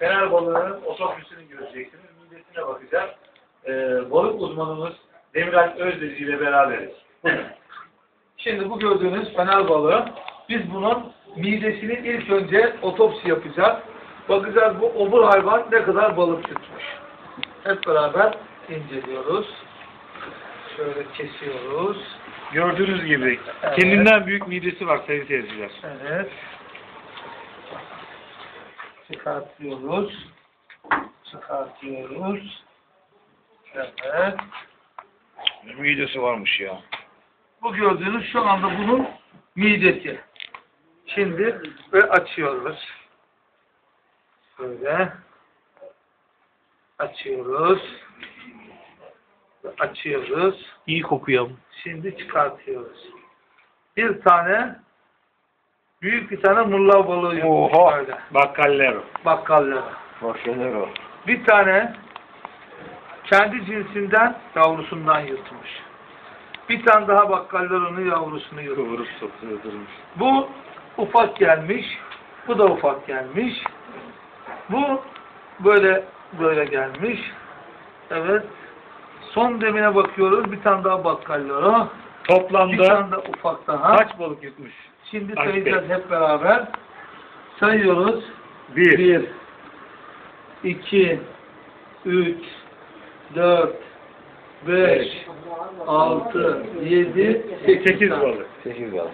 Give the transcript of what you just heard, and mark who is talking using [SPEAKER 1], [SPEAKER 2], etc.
[SPEAKER 1] fener balığının otopüsünü göreceksiniz. Midesine bakacağız. Ee, balık uzmanımız Demirel Özdeci ile beraberiz.
[SPEAKER 2] Şimdi bu gördüğünüz fener balığı, biz bunun midesini ilk önce otopsi yapacağız. Bakacağız bu obur hayvan ne kadar balık tutmuş. Hep beraber inceliyoruz. Şöyle kesiyoruz.
[SPEAKER 1] Gördüğünüz gibi
[SPEAKER 2] Evet.
[SPEAKER 1] kendinden büyük midesi var sayın seyirciler.
[SPEAKER 2] Evet. Çıkartıyoruz. Çıkartıyoruz. Evet.
[SPEAKER 1] Midesi varmış ya.
[SPEAKER 2] Bu gördüğünüz şu anda bunun midesi. Şimdi ve açıyoruz. Böyle. Açıyoruz. Ve Açıyoruz.
[SPEAKER 1] İyi kokuyor.
[SPEAKER 2] Şimdi çıkartıyoruz. Bir tane büyük bir tane mulla balığı yutmuş
[SPEAKER 1] Oha.
[SPEAKER 2] böyle.
[SPEAKER 1] Bakkallero.
[SPEAKER 2] Bakkallara.
[SPEAKER 1] Bakkallero.
[SPEAKER 2] Bir tane kendi cinsinden yavrusundan yutmuş. Bir tane daha bakkallarının yavrusunu yutmuş.
[SPEAKER 1] Kıvırıp.
[SPEAKER 2] Bu ufak gelmiş. Bu da ufak gelmiş. Bu böyle böyle gelmiş. Evet. Son demine bakıyoruz. Bir tane daha bakkallara. Bir
[SPEAKER 1] Toplamda
[SPEAKER 2] tane daha ufak daha.
[SPEAKER 1] kaç balık yutmuş?
[SPEAKER 2] Şimdi sayacağız hep beraber. Sayıyoruz.
[SPEAKER 1] Bir.
[SPEAKER 2] 1 2 3 4 5 6 7 8
[SPEAKER 1] Sekiz balık.
[SPEAKER 3] 8 balık.